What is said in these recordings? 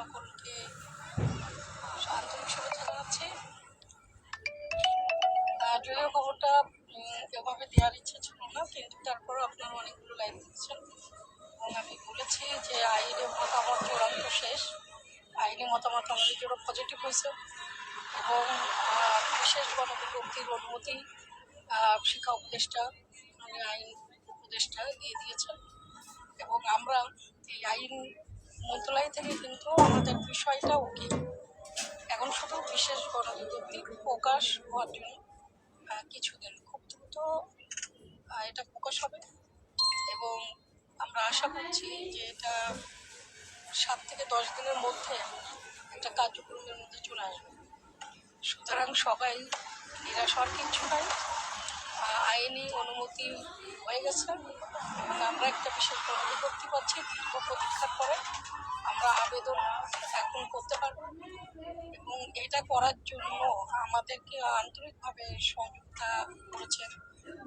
সকলকে আন্তরিক শুভেচ্ছা জানাচ্ছি। যদিও খবরটা এভাবে দেওয়ার ইচ্ছে ছিল না, কিন্তু তারপরেও আপনারা অনেকগুলো লাইভ দিচ্ছেন। এবং আমি বলেছি যে আইনে মতামত চূড়ান্ত শেষ। আইনি মতামত আমাদের জন্য পজিটিভ হয়েছে। এবং বিশেষ গণবিজ্ঞপ্তির অনুমতি শিক্ষা উপদেষ্টা মানে আইন উপদেষ্টা দিয়ে দিয়েছেন। এবং আমরা এই আইন মন্ত্রণালয় থেকে কিন্তু আমাদের বিষয়টা ওকে এখন শুধু বিশেষ গণবিজ্ঞপ্তি প্রকাশ হওয়ার জন্য কিছুদিন, খুব দ্রুত এটা প্রকাশ হবে। এবং আমরা আশা করছি যে এটা সাত থেকে দশ দিনের মধ্যে একটা কার্যক্রমের মধ্যে চলে আসবে। সুতরাং সবাই নিরাশ হওয়ার কিচ্ছু নাই। আইনি অনুমতি হয়ে গেছে। এবং আমরা একটা বিশেষ গণবিজ্ঞপ্তি পাচ্ছি দীর্ঘ প্রতীক্ষার পরে আমরা আবেদন এখন করতে পারব। এবং এটা করার জন্য আমাদেরকে আন্তরিকভাবে সহযোগিতা করেছেন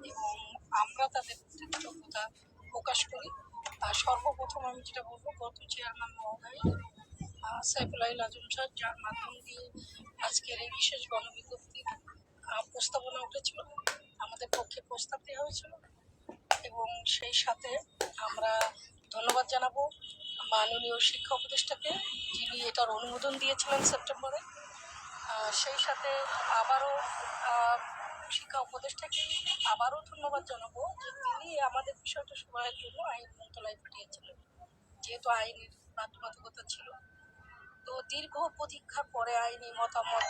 এবং আমরা তাদের কৃতজ্ঞতা প্রকাশ করি। আর সর্বপ্রথম আমি যেটা বলব গত চেয়ারম্যান মহোদয় সাইফুল্লাহ আজম স্যার, যার মাধ্যম দিয়ে আজকের এই বিশেষ গণবিজ্ঞপ্তি প্রস্তাবনা উঠেছিল, আমাদের পক্ষে প্রস্তাব দেওয়া হয়েছিল এবং সেই সাথে আমরা ধন্যবাদ জানাব মাননীয় শিক্ষা উপদেষ্টাকে, যিনি এটার অনুমোদন দিয়েছিলেন সেপ্টেম্বরে। সেই সাথে আবারও শিক্ষা উপদেষ্টাকে আবারও ধন্যবাদ জানাব যে তিনি আমাদের বিষয়টা সবাইয়ের জন্য আইন মন্ত্রণালয় পাঠিয়েছিলেন, যেহেতু আইনের বাধ্যবাধকতা ছিল। তো দীর্ঘ প্রতীক্ষার পরে আইনি মতামত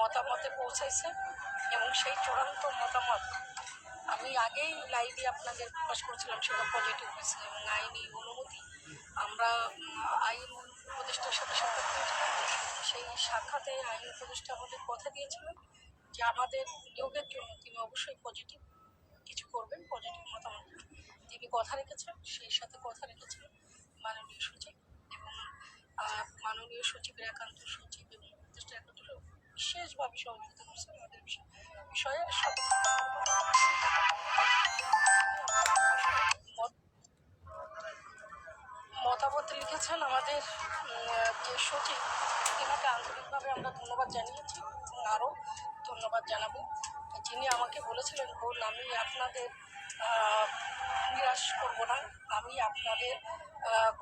মতামতে পৌঁছাইছে এবং সেই চূড়ান্ত মতামত আমি আগেই লাইভে আপনাদের প্রকাশ করেছিলাম সেটা পজিটিভ হয়েছে এবং আইনি অনুমতি আমরা আইন উপদেষ্টার সাথে সাক্ষাৎ করেছিলাম। সেই সাক্ষাতে আইন উপদেষ্টা আমাদের কথা দিয়েছিলেন যে আমাদের নিয়োগের জন্য তিনি অবশ্যই পজিটিভ কিছু করবেন পজিটিভ মতামত তিনি কথা রেখেছেন, সেই সাথে কথা রেখেছেন মাননীয় সচিব এবং মাননীয় সচিবের একান্ত সচিব এবং উপদেষ্টা একান্ত বিশেষভাবে সহযোগিতা মত- মতামত লিখেছেন আমাদের যে সচিব। তিনাকে আন্তরিকভাবে আমরা ধন্যবাদ জানিয়েছি এবং আরও ধন্যবাদ জানাব। যিনি আমাকে বলেছিলেন, বোন, আমি আপনাদের নিরাশ করব না। আমি আপনাদের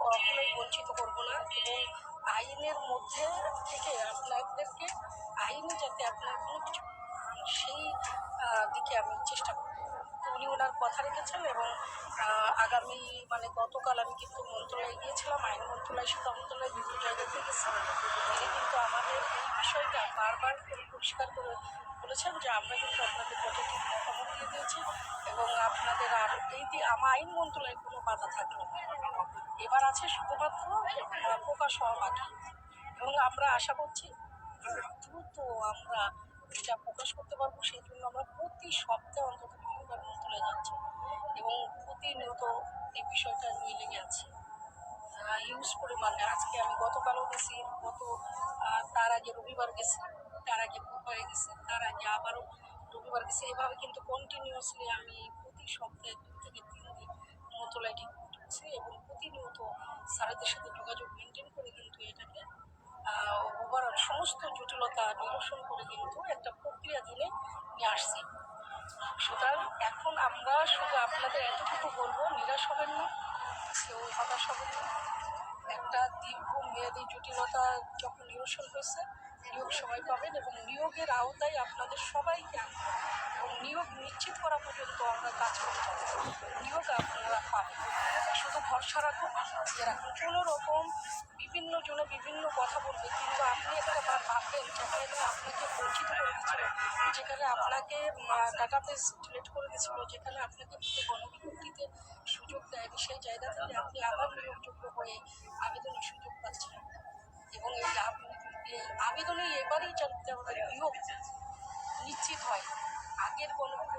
কখনোই বঞ্চিত করব না এবং আইনের মধ্যে থেকে আপনাদেরকে, আইনে যাতে আপনার কোনো কিছু সেই দিকে আমি চেষ্টা করব। উনি ওনার কথা রেখেছেন এবং আগামী মানে গতকাল আমি কিন্তু মন্ত্রণালয়ে গিয়েছিলাম, আইন মন্ত্রণালয়, শিক্ষা মন্ত্রণালয় বিভিন্ন জায়গাতে গেছি। তিনি কিন্তু আমাদের এই বিষয়টা বারবার করে পরিষ্কার করে বলেছেন যে আমরা কিন্তু আপনাদের পজিটিভ খবর দিয়ে দিয়েছি এবং আপনাদের আর এই আমার আইন মন্ত্রণালয়ে কোনো বাধা থাকল না। এবার আছে শুধুমাত্র প্রকাশ হওয়া বাকি। এবং আমরা আশা করছি দ্রুত আমরা এটা প্রকাশ করতে পারব সেই জন্য আমরা প্রতি সপ্তাহে অন্তত তিনবার মন্ত্রণালয়ে যাচ্ছি। এবং প্রতিনিয়ত এই বিষয়টা নিয়ে লেগে আছি। হিউজ পরিমাণে। আজকে আমি গতকালও গেছি, গত তার আগে রবিবার গেছি, তার আগে বুধবারে গেছি, তার আগে আবারও রবিবার গেছি। এভাবে কিন্তু কন্টিনিউয়াসলি আমি প্রতি সপ্তাহে দু থেকে তিন দিন মন্ত্রণালয় ঠিক করছি এবং প্রতিনিয়ত স্যারেদের সাথে যোগাযোগ মেনটেন করে কিন্তু এটাকে ওভারঅল সমস্ত জটিলতা নিরসন করে কিন্তু একটা প্রক্রিয়া দিনে নিয়ে আসছি। সুতরাং এখন আমরা শুধু আপনাদের এতটুকু বলব, নিরাশ হবেন না, কেউ হতাশ হবেন না। একটা দীর্ঘ মেয়াদী জটিলতা যখন নিরসন হয়েছে নিয়োগ সবাই পাবেন এবং নিয়োগের আওতায় আপনাদের সবাইকে এবং নিয়োগ নিশ্চিত করা পর্যন্ত আমরা কাজ করে যাব নিয়োগ আপনারা পাবেন। শুধু ভরসা রাখুন। যে রাখুন কোনো রকম বিভিন্ন জনে বিভিন্ন কথা বলবে কিন্তু আপনি একটা ভাববেন যেখানে আপনাকে বঞ্চিত করে দিচ্ছিল যেখানে আপনাকে ডাটা বেস ডিলেট করে দিয়েছিল, যেখানে আপনাকে দুটো গণবিজ্ঞপ্তিতে সুযোগ দেয়নি, সেই জায়গা থেকে আপনি আবার নিয়োগযোগ্য হয়ে আবেদনের সুযোগ পাচ্ছেন। এবং এই আবেদনে এবারেই যাতে আমাদের নিয়োগ নিশ্চিত হয়। আগের মতো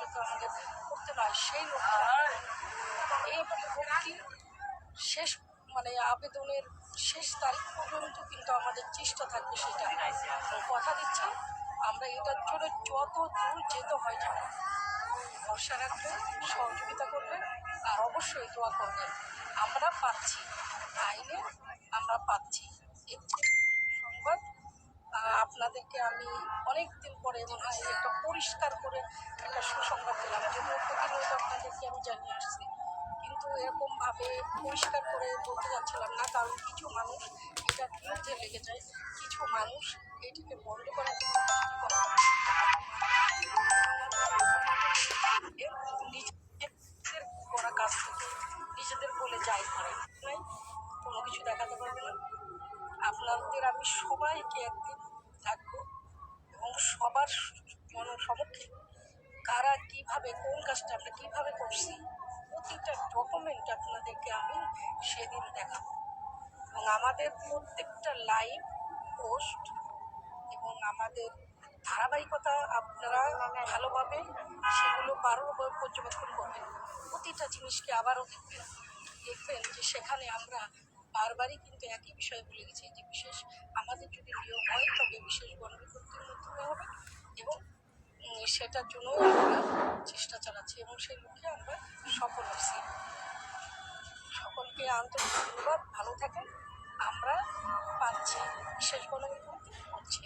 যাতে আমাদের করতে নয়, সেই লক্ষ্যে এই বিজ্ঞপ্তি শেষ মানে আবেদনের শেষ তারিখ পর্যন্ত কিন্তু আমাদের চেষ্টা থাকবে সেটা। কথা দিচ্ছি, আমরা এটার জন্য যত দূর যেতে হয় যাব ভরসা রাখবেন, সহযোগিতা করবেন, আর অবশ্যই দোয়া করবেন। আমরা পাচ্ছি, আইনে আমরা পাচ্ছি। সংবাদ আপনাদেরকে আমি অনেক দিন পরে মনে একটা পরিষ্কার করে একটা সুসংবাদ দিলাম যদিও প্রতিনিয়ত আপনাদেরকে আমি জানিয়ে আসছি। কিন্তু এরকমভাবে পরিষ্কার করে বলতে যাচ্ছিলাম না, কারণ কিছু মানুষ এটার বিরুদ্ধে লেগে যায়, কিছু মানুষ এটিকে বন্ধ করার আপনাদের আমি সবাইকে একদিন থাকব এবং সবার জনসমক্ষে কারা কীভাবে কোন কাজটা আমরা কীভাবে করছি, প্রতিটা ডকুমেন্ট আপনাদেরকে আমি সেদিন দেখাবো। এবং আমাদের প্রত্যেকটা লাইভ পোস্ট এবং আমাদের ধারাবাহিকতা আপনারা ভালোভাবে সেগুলো বারোভাবে পর্যবেক্ষণ করবেন। প্রতিটা জিনিসকে আবারও দেখবেন দেখবেন যে সেখানে আমরা বারবারই কিন্তু একই বিষয় বলে গেছি যে বিশেষ আমাদের যদি নিয়োগ হয়, তবে বিশেষ গণবিজ্ঞপ্তির মাধ্যমে হবে এবং সেটার জন্য আমরা চেষ্টা চালাচ্ছি এবং সেই লক্ষ্যে আমরা সফল হচ্ছি। সকলকে আন্তরিক ধন্যবাদ। ভালো থাকেন। আমরা পাচ্ছি। বিশেষ গণবিজ্ঞপ্তি করছি